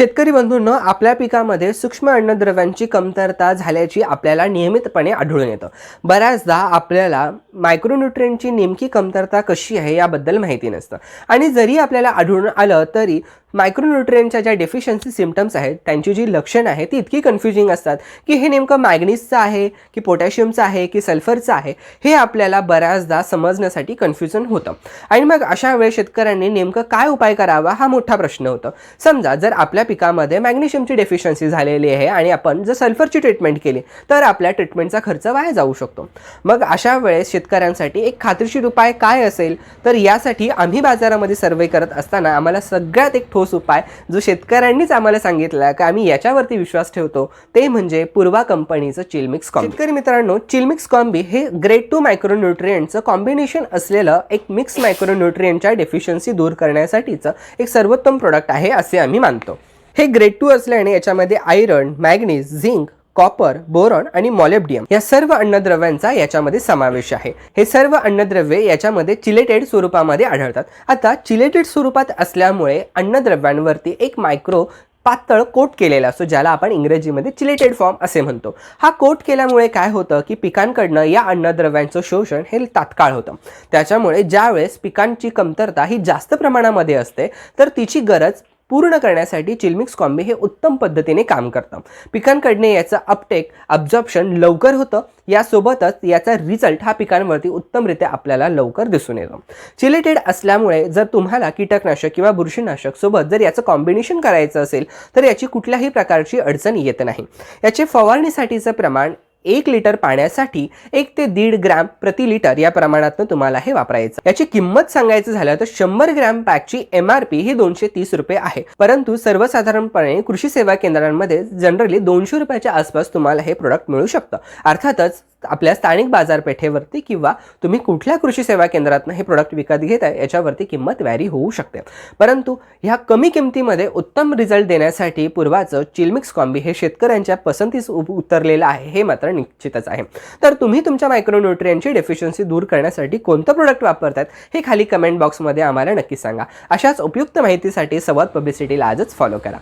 शेतकरी बंधूंनो आपल्या पिकामध्ये सूक्ष्म अन्नद्रव्यांची कमतरता झाल्याची आपल्याला नियमितपणे आढळून येतं. बऱ्याचदा आपल्याला मायक्रोन्युट्रियनची नेमकी कमतरता कशी आहे याबद्दल माहिती नसतं. आणि जरी आपल्याला आढळून आलं तरी मायक्रोन्युट्रियनच्या ज्या डेफिशियन्सी सिमटम्स आहेत त्यांची जी लक्षणं आहेत ती इतकी कन्फ्युजिंग असतात की हे नेमकं मॅग्नीजचं आहे की पोटॅशियमचं आहे की सल्फरचं आहे हे आपल्याला बऱ्याचदा समजण्यासाठी कन्फ्युजन होतं. आणि मग अशा वेळेस शेतकऱ्यांनी नेमकं काय उपाय करावा हा मोठा प्रश्न होतो. समजा जर आपल्या पिकामध्ये मॅग्नेशियमची डेफिशियन्सी झालेली आहे आणि आपण जर सल्फरची ट्रीटमेंट केली तर आपल्या ट्रीटमेंटचा खर्च वाया जाऊ शकतो. मग अशा वेळेस शेतकऱ्यांसाठी एक खात्रीशीर उपाय काय असेल? तर यासाठी आम्ही बाजारामध्ये सर्वे करत असताना आम्हाला सगळ्यात एक ठोस उपाय जो शेतकऱ्यांनीच आम्हाला सांगितला की आम्ही याच्यावरती विश्वास ठेवतो ते म्हणजे पूर्वा कंपनीचं चिलमिक्स कॉम्बी शेतकरी मित्रांनो चिलमिक्स कॉम्बी हे ग्रेड टू मायक्रोन्युट्रियंटचं कॉम्बिनेशन असलेलं एक मिक्स मायक्रोन्युट्रियंटच्या डेफिशियन्सी दूर करण्यासाठीचं एक सर्वोत्तम प्रोडक्ट आहे असे आम्ही मानतो. हे ग्रेड टू असल्याने याच्यामध्ये iron manganese zinc copper boron आणि मॉलेब्डियम या सर्व अन्नद्रव्यांचा याच्यामध्ये समावेश आहे. हे सर्व अन्नद्रव्ये याच्यामध्ये चिलेटेड स्वरूपामध्ये आढळतात. आता चिलेटेड स्वरूपात असल्यामुळे अन्नद्रव्यांवरती एक मायक्रो पातळ कोट केलेला असतो ज्याला आपण इंग्रजीमध्ये चिलेटेड फॉर्म असे म्हणतो. हा कोट केल्यामुळे काय होतं की पिकांकडनं या अन्नद्रव्यांचं शोषण हे तात्काळ होतं. त्याच्यामुळे ज्यावेळेस पिकांची कमतरता ही जास्त प्रमाणामध्ये असते तर तिची गरज पूर्ण करण्यासाठी चिलमिक्स कॉम्बे हे उत्तम पद्धतीने काम करतं. पिकांकडने याचं अपटेक अब्झॉर्प्शन लवकर होतं. यासोबतच याचा रिझल्ट हा पिकांवरती उत्तमरित्या आपल्याला लवकर दिसून येतो. चिलेटेड असल्यामुळे जर तुम्हाला कीटकनाशक किंवा बुरशीनाशक सोबत जर याचं कॉम्बिनेशन करायचं असेल तर याची कुठल्याही प्रकारची अडचण येत नाही. याचे फवारणीसाठीचं प्रमाण एक लिटर पाण्यासाठी एक ते दीड ग्रॅम प्रति लिटर या प्रमाणातनं तुम्हाला हे वापरायचं याची किंमत सांगायचं झालं तर शंभर ग्रॅम पॅकची एम आर पी ही दोनशे तीस रुपये आहे. परंतु सर्वसाधारणपणे कृषी सेवा केंद्रांमध्ये जनरली दोनशे रुपयाच्या आसपास तुम्हाला हे प्रोडक्ट मिळू शकतं. अर्थातच आपल्या स्थानिक बाजारपेठेवरती किंवा तुम्ही कुठल्या कृषी सेवा केंद्रातनं हे प्रोडक्ट विकत घेत आहे याच्यावरती किंमत व्हॅरी होऊ शकते. परंतु ह्या कमी किमतीमध्ये उत्तम रिझल्ट देण्यासाठी पूर्वाचं चिलमिक्स कॉम्बी हे शेतकऱ्यांच्या पसंतीस उतरलेलं आहे हे मात्र निश्चितच आहे. तर तुम्ही तुमच्या मायक्रोन्युट्रियनची डेफिशियन्सी दूर करण्यासाठी कोणतं प्रोडक्ट वापरतात हे खाली कमेंट बॉक्समध्ये आम्हाला नक्की सांगा. अशाच उपयुक्त माहितीसाठी संवाद पब्लिसिटीला आजच फॉलो करा.